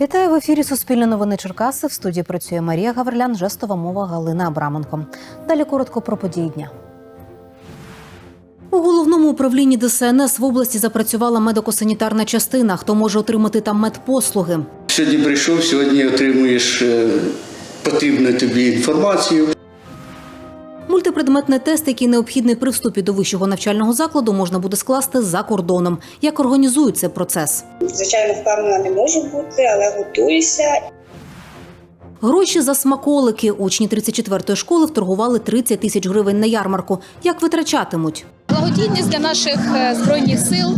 Вітаю в ефірі Суспільне новини Черкаси. В студії працює Марія Гаврилян, жестова мова Галина Абраменко. Далі коротко про події дня. У головному управлінні ДСНС в області запрацювала медико-санітарна частина. Хто може отримати там медпослуги? Сьогодні прийшов, сьогодні отримуєш е, потрібну тобі інформацію. Мультипредметний тест, який необхідний при вступі до вищого навчального закладу, можна буде скласти за кордоном. Як організують цей процес? Звичайно, впевнена не можу бути, але готуюся. Гроші за смаколики. Учні 34-ї школи вторгували 30 тисяч гривень на ярмарку. Як витрачатимуть? Благодійність для наших е, збройних сил.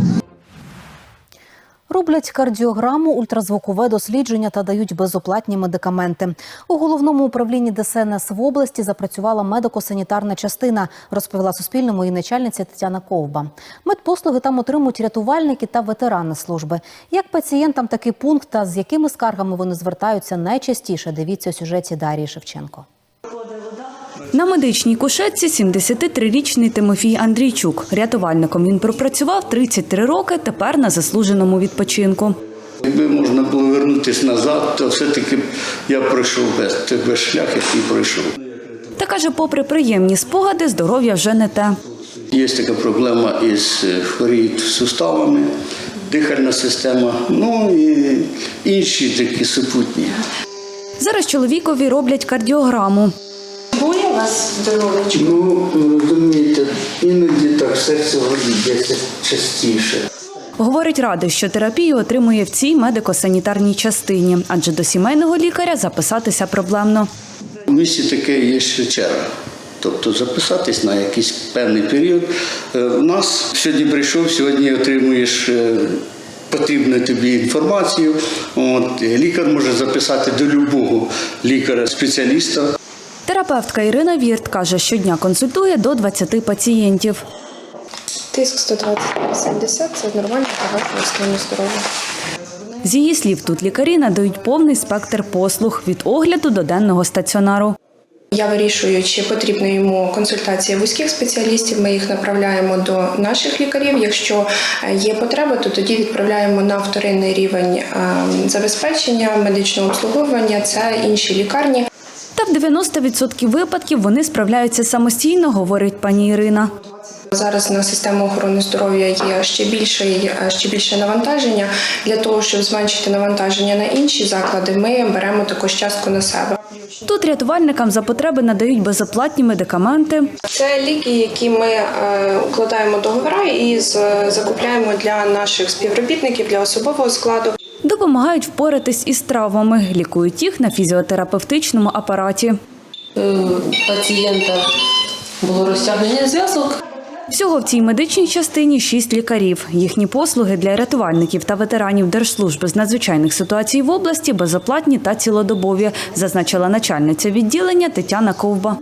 Роблять кардіограму, ультразвукове дослідження та дають безоплатні медикаменти. У головному управлінні ДСНС в області запрацювала медико-санітарна частина, розповіла Суспільному і начальниця Тетяна Ковба. Медпослуги там отримують рятувальники та ветерани служби. Як пацієнтам такий пункт та з якими скаргами вони звертаються найчастіше? Дивіться у сюжеті Дарії Шевченко. На медичній кушетці 73-річний Тимофій Андрійчук. Рятувальником він пропрацював 33 роки, тепер на заслуженому відпочинку. Якби можна було вернутися назад, то все-таки я пройшов без тебе шлях, який пройшов. Та каже, попри приємні спогади, здоров'я вже не те. Є така проблема із е, хворіють суставами, дихальна система, ну і інші такі супутні. Зараз чоловікові роблять кардіограму. Ну, розумієте, іноді так серце б'ється частіше. Говорить, радий, що терапію отримує в цій медико-санітарній частині, адже до сімейного лікаря записатися проблемно. У місті таке є ще черга. Тобто записатись на якийсь певний період. Е, У нас сьогодні прийшов, сьогодні отримуєш е, потрібну тобі інформацію. От, е, лікар може записати до любого лікаря-спеціаліста. Терапевтка Ірина Вірт каже, щодня консультує до 20 пацієнтів. Тиск 120-70 – це нормально багато стану здоров'я. З її слів, тут лікарі надають повний спектр послуг від огляду до денного стаціонару. Я вирішую, чи потрібна йому консультація вузьких спеціалістів. Ми їх направляємо до наших лікарів. Якщо е, є потреба, то тоді відправляємо на вторинний рівень е, забезпечення медичного обслуговування. Це інші лікарні. Та в 90% випадків вони справляються самостійно, говорить пані Ірина. Зараз на систему охорони здоров'я є ще більше, е, ще більше навантаження. Для того, щоб зменшити навантаження на інші заклади, ми беремо також частку на себе. Тут рятувальникам за потреби надають безоплатні медикаменти. Це ліки, які ми е, укладаємо договори і закупляємо для наших співробітників, для особового складу. Допомагають впоратись із травмами, лікують їх на фізіотерапевтичному апараті. е, пацієнта було розтягнення зв'язок. Всього в цій медичній частині шість лікарів. Їхні послуги для рятувальників та ветеранів Держслужби з надзвичайних ситуацій в області безоплатні та цілодобові, зазначила начальниця відділення Тетяна Ковба.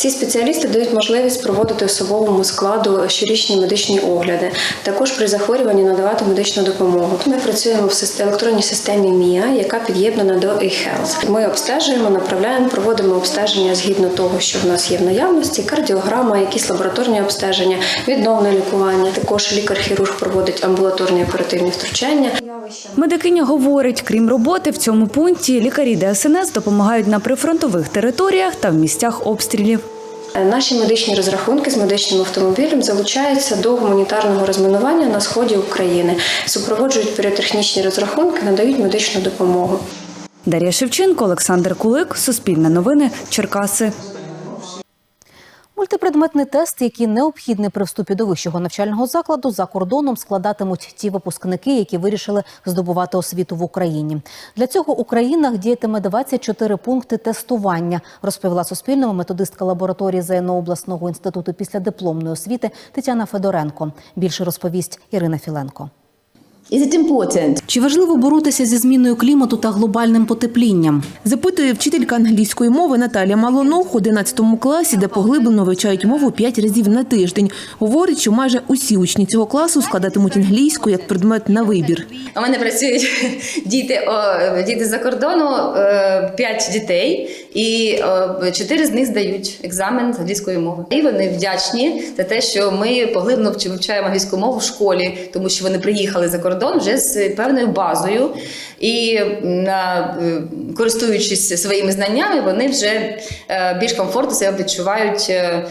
Ці спеціалісти дають можливість проводити особовому складу щорічні медичні огляди. Також при захворюванні надавати медичну допомогу. Ми працюємо в електронній системі МІА, яка під'єднана до eHealth. Ми обстежуємо, направляємо, проводимо обстеження згідно того, що в нас є в наявності, кардіограма, якісь лабораторні обстеження, відновне лікування. Також лікар-хірург проводить амбулаторні оперативні втручання. Медикиня говорить, крім роботи в цьому пункті, лікарі ДСНС допомагають на прифронтових територіях та в місцях обстрілів. Е, Наші медичні розрахунки з медичним автомобілем залучаються до гуманітарного розмінування на сході України, супроводжують піротехнічні розрахунки, надають медичну допомогу. Дар'я Шевченко, Олександр Кулик, Суспільне новини, Черкаси. Мультипредметний тест, який необхідний при вступі до вищого навчального закладу, за кордоном складатимуть ті випускники, які вирішили здобувати освіту в Україні. Для цього у країнах діятиме 24 пункти тестування, розповіла Суспільному методистка лабораторії ЗНО обласного інституту післядипломної освіти Тетяна Федоренко. Більше розповість Ірина Філенко. Is it important? Чи важливо боротися зі зміною клімату та глобальним потеплінням? Запитує вчителька англійської мови Наталія Малонов в 11 класі, де поглиблено вивчають мову 5 разів на тиждень. Говорить, що майже усі учні цього класу складатимуть англійську як предмет на вибір. У мене працюють діти, о, діти за кордону, е, п'ять дітей, і о, чотири з них здають екзамен з англійської мови. І вони вдячні за те, що ми поглибно вчи- вивчаємо англійську мову в школі, тому що вони приїхали за кордон кордон вже з певною базою. І на, е, користуючись своїми знаннями, вони вже е, більш комфортно себе відчувають е,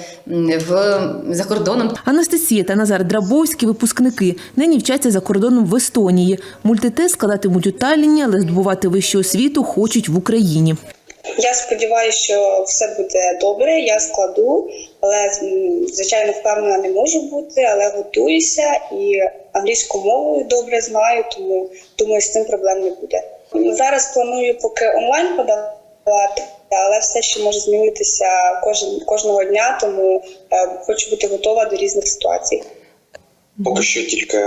в за кордоном. Анастасія та Назар Драбовські – випускники. Нині вчаться за кордоном в Естонії. Мультитест складатимуть у Талліні, але здобувати вищу освіту хочуть в Україні. Я сподіваюся, що все буде добре. Я складу, але звичайно впевнена не можу бути, але готуюся і англійську мову добре знаю, тому думаю, з цим проблем не буде. Зараз планую поки онлайн подавати, але все ще може змінитися кожен кожного дня, тому е, хочу бути готова до різних ситуацій. Поки що тільки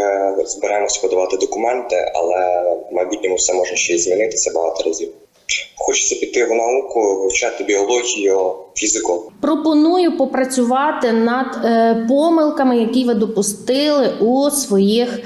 збираємося подавати документи, але в майбутньому все може ще змінитися багато разів. Хочеться піти в науку, вивчати біологію, фізику. Пропоную попрацювати над е, помилками, які ви допустили у своїх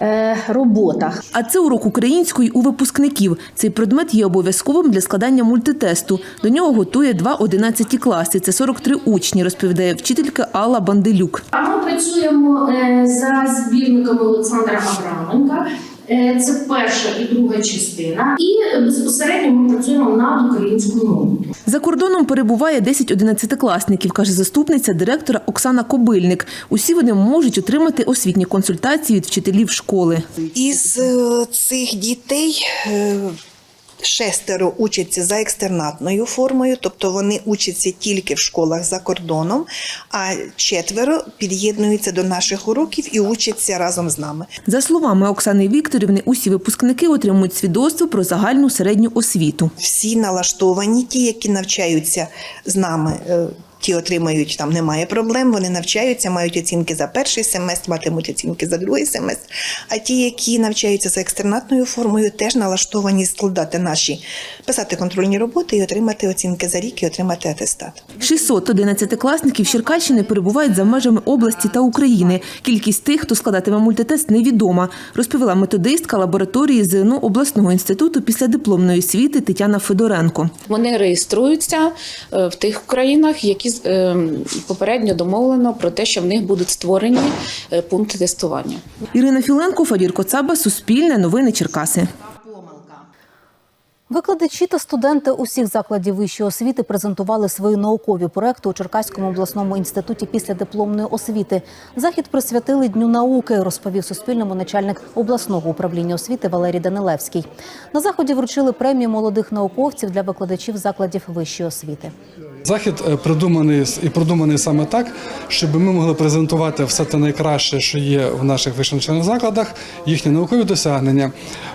е, роботах. А це урок української у випускників. Цей предмет є обов'язковим для складання мультитесту. До нього готує два 11 класи. Це 43 учні, розповідає вчителька Алла Банделюк. А ми працюємо е, за збірниками Олександра Авраменка. Е, Це перша і друга частина, і безпосередньо ми працюємо над українською мовою. За кордоном перебуває 10 одинадцятикласників, каже заступниця директора Оксана Кобильник. Усі вони можуть отримати освітні консультації від вчителів школи. Із е, цих дітей е, шестеро учаться за екстернатною формою, тобто вони учаться тільки в школах за кордоном, а четверо під'єднуються до наших уроків і учаться разом з нами. За словами Оксани Вікторівни, усі випускники отримують свідоцтво про загальну середню освіту. Всі налаштовані, ті, які навчаються з нами. Ті отримають там немає проблем. Вони навчаються, мають оцінки за перший семестр, матимуть оцінки за другий семестр. А ті, які навчаються за екстернатною формою, теж налаштовані складати наші писати контрольні роботи і отримати оцінки за рік і отримати атестат. 600 одинадцятикласників Черкащини перебувають за межами області та України. Кількість тих, хто складатиме мультитест, невідома, розповіла методистка лабораторії ЗНО обласного інституту після дипломної освіти Тетяна Федоренко. Вони реєструються е, в тих країнах, які попередньо домовлено про те, що в них будуть створені е, пункти тестування. Ірина Філенко, Фадір Коцаба, Суспільне, Новини Черкаси. Викладачі та студенти усіх закладів вищої освіти презентували свої наукові проекти у Черкаському обласному інституті після дипломної освіти. Захід присвятили Дню науки, розповів Суспільному начальник обласного управління освіти Валерій Данилевський. На заході вручили премію молодих науковців для викладачів закладів вищої освіти. Захід е, придуманий і продуманий саме так, щоб ми могли презентувати все те найкраще, що є в наших вищих закладах, їхні наукові досягнення,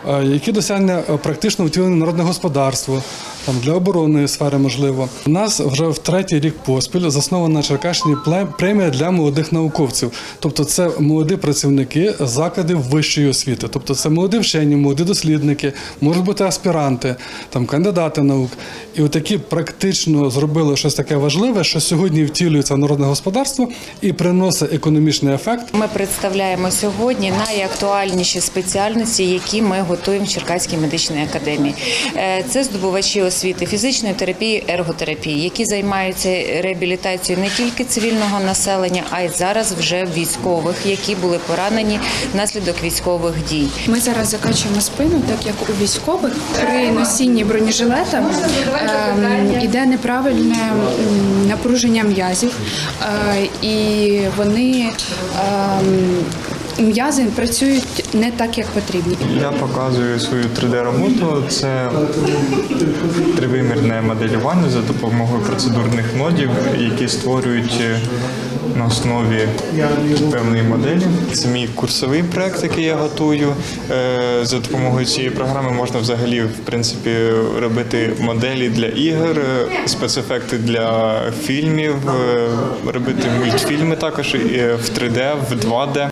е, які досягнення е, практично втілені народне господарство, там для оборонної сфери можливо. У нас вже в третій рік поспіль заснована на Черкащині премія для молодих науковців. Тобто, це молоді працівники закладів вищої освіти. Тобто, це молоді вчені, молоді дослідники, можуть бути аспіранти, там кандидати наук. І отакі практично зробили щось таке важливе, що сьогодні втілюється в народне господарство і приносить економічний ефект. Ми представляємо сьогодні найактуальніші спеціальності, які ми готуємо в Черкаській медичній академії. Е, Це здобувачі освіти фізичної терапії, ерготерапії, які займаються реабілітацією не тільки цивільного населення, а й зараз вже військових, які були поранені внаслідок військових дій. Ми зараз закачуємо спину, так як у військових при носінні бронежилета ем, іде неправильне напруження м'язів, е, і вони ем, м'язи працюють не так, як потрібно. Я показую свою 3D-роботу. Це тривимірне моделювання за допомогою процедурних нодів, які створюють е, на основі певної моделі. Це мій курсовий проект, який я готую. Е, За допомогою цієї програми можна взагалі в принципі робити моделі для ігор, е, спецефекти для фільмів, робити мультфільми також і в 3D, в 2D.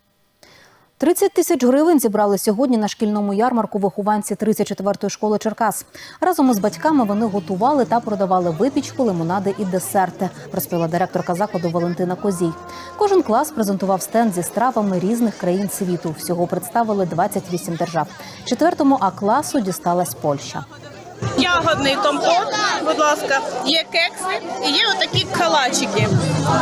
30 тисяч гривень зібрали сьогодні на шкільному ярмарку вихованці 34-ї школи Черкас. Разом із батьками вони готували та продавали випічку, лимонади і десерти, розповіла директорка закладу Валентина Козій. Кожен клас презентував стенд зі стравами різних країн світу. Всього представили 28 держав. Четвертому А класу дісталась Польща. Ягодний компот, будь ласка, є кекси і є отакі калачики.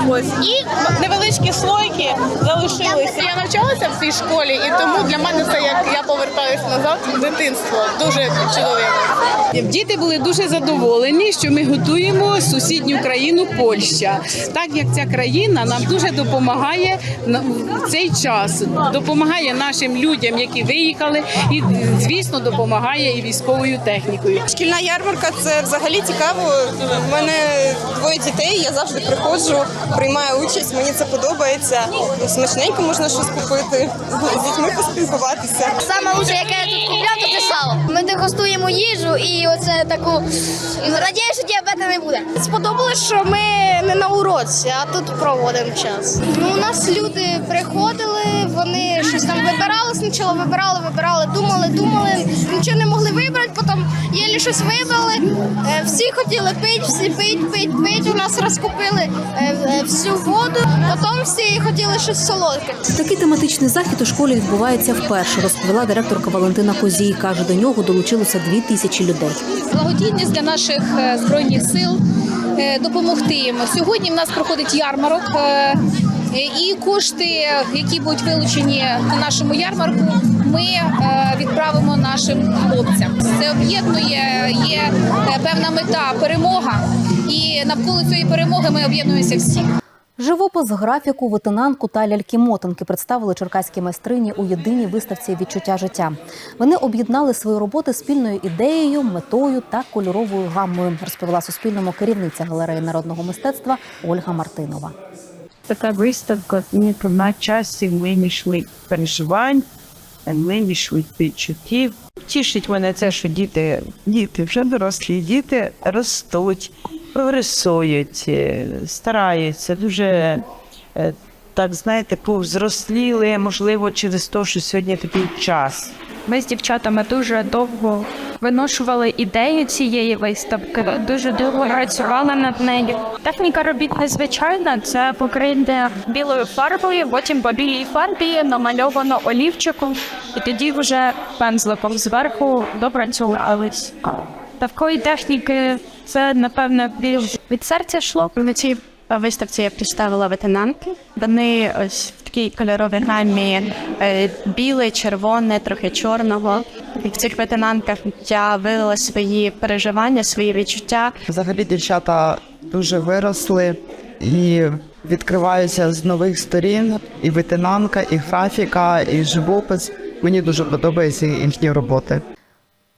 Ось і невеличкі слойки залишилися. Я навчалася в цій школі, і тому для мене це як я повертаюся назад в дитинство. Дуже чудові. Діти були дуже задоволені, що ми готуємо сусідню країну Польща, так як ця країна нам дуже допомагає в цей час, допомагає нашим людям, які виїхали, і звісно допомагає і військовою технікою. Шкільна ярмарка це взагалі цікаво. У мене двоє дітей. Я завжди приходжу, приймаю участь. Мені це подобається. Смачненько можна щось купити, з дітьми поспілкуватися. Саме лучше, яке я тут купляв, це сало. Ми дегустуємо їжу і оце таку надію, що діабета не буде. Сподобалось, що ми не на уроці, а тут проводимо час. Ну, у нас люди вони вибирали спочатку, вибирали, вибирали, думали, думали, нічого не могли вибрати, потім єлі щось вибрали. Е, Всі хотіли пити, всі пить, пить, пить. У нас розкупили е, е, всю воду, потім всі хотіли щось солодке. Такий тематичний захід у школі відбувається вперше, розповіла директорка Валентина Козій. Каже, до нього долучилося дві тисячі людей. Благодійність для наших збройних сил допомогти їм. Сьогодні в нас проходить ярмарок. Е, І кошти, які будуть вилучені на нашому ярмарку, ми е, відправимо нашим хлопцям. Це об'єднує є е, певна мета перемога, і навколо цієї перемоги ми об'єднуємося всі. Живопис, графіку, витинанку та ляльки-мотанки представили черкаські майстрині у єдиній виставці відчуття життя. Вони об'єднали свої роботи спільною ідеєю, метою та кольоровою гаммою, розповіла Суспільному керівниця галереї народного мистецтва Ольга Мартинова. Така виставка на часі вимішли переживань, вимішли відчуттів. Тішить мене це, що діти, діти вже дорослі, діти ростуть, прогресують, е, стараються, дуже е, так знаєте, повзросліли, можливо, через те, що сьогодні такий час. Ми з дівчатами дуже довго виношували ідею цієї виставки, дуже довго працювали над нею. Техніка робіт незвичайна, це покриття білою фарбою, потім по білій фарбі намальовано олівчиком, і тоді вже пензликом зверху допрацьовувались. Такої техніки це напевно від серця йшло. На цій виставці я представила ветенанки. Вони ось такій кольоровій гамі е, біле, червоне, трохи чорного. І в цих ветенанках я вилила свої переживання, свої відчуття. Взагалі дівчата дуже виросли і відкриваються з нових сторін. І ветенанка, і графіка, і живопис. Мені дуже подобаються їхні роботи.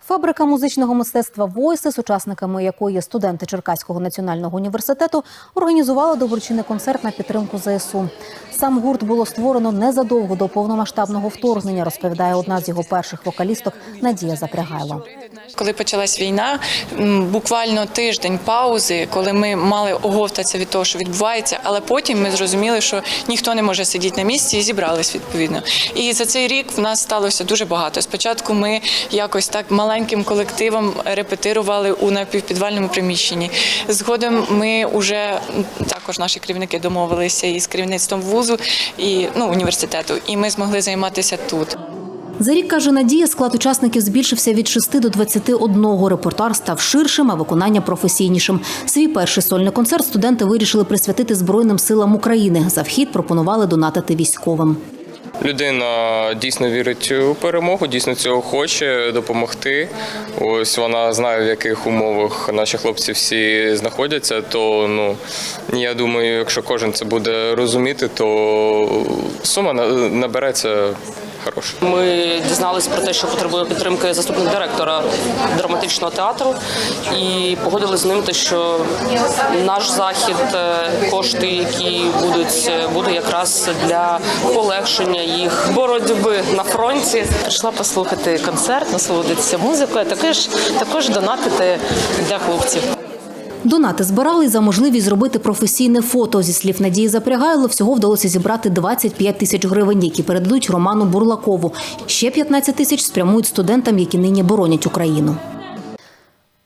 Фабрика музичного мистецтва Войсес, учасниками якої є студенти Черкаського національного університету, організувала доброчинний концерт на підтримку ЗСУ. Сам гурт було створено незадовго до повномасштабного вторгнення, розповідає одна з його перших вокалісток Надія Запрягайло. Коли почалась війна, буквально тиждень паузи, коли ми мали оговтатися від того, що відбувається, але потім ми зрозуміли, що ніхто не може сидіти на місці і зібрались відповідно. І за цей рік в нас сталося дуже багато. Спочатку ми якось так маленьким колективом репетирували у напівпідвальному приміщенні. Згодом ми вже також наші керівники домовилися із керівництвом вузу і ну університету, і ми змогли займатися тут. За рік каже Надія, склад учасників збільшився від 6 до 21. Репертуар став ширшим, а виконання професійнішим. Свій перший сольний концерт студенти вирішили присвятити Збройним силам України. За вхід пропонували донатити військовим. Людина дійсно вірить у перемогу, дійсно цього хоче допомогти. Ось вона знає, в яких умовах наші хлопці всі знаходяться. То ну я думаю, якщо кожен це буде розуміти, то сума на- набереться хороша. Ми дізналися про те, що потребує підтримки заступник директора драматичного театру, і погодили з ним те, що наш захід, е, кошти, які будуть, е, буде якраз для полегшення їх боротьби на фронті. Прийшла послухати концерт, насолодитися музикою, а також також донатити для хлопців. Донати збирали за можливість зробити професійне фото. Зі слів Надії Запрягайло, всього вдалося зібрати 25 тисяч гривень, які передадуть Роману Бурлакову. Ще 15 тисяч спрямують студентам, які нині боронять Україну.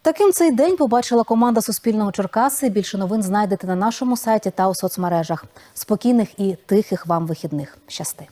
Таким цей день побачила команда Суспільного Черкаси. Більше новин знайдете на нашому сайті та у соцмережах. Спокійних і тихих вам вихідних. Щасти.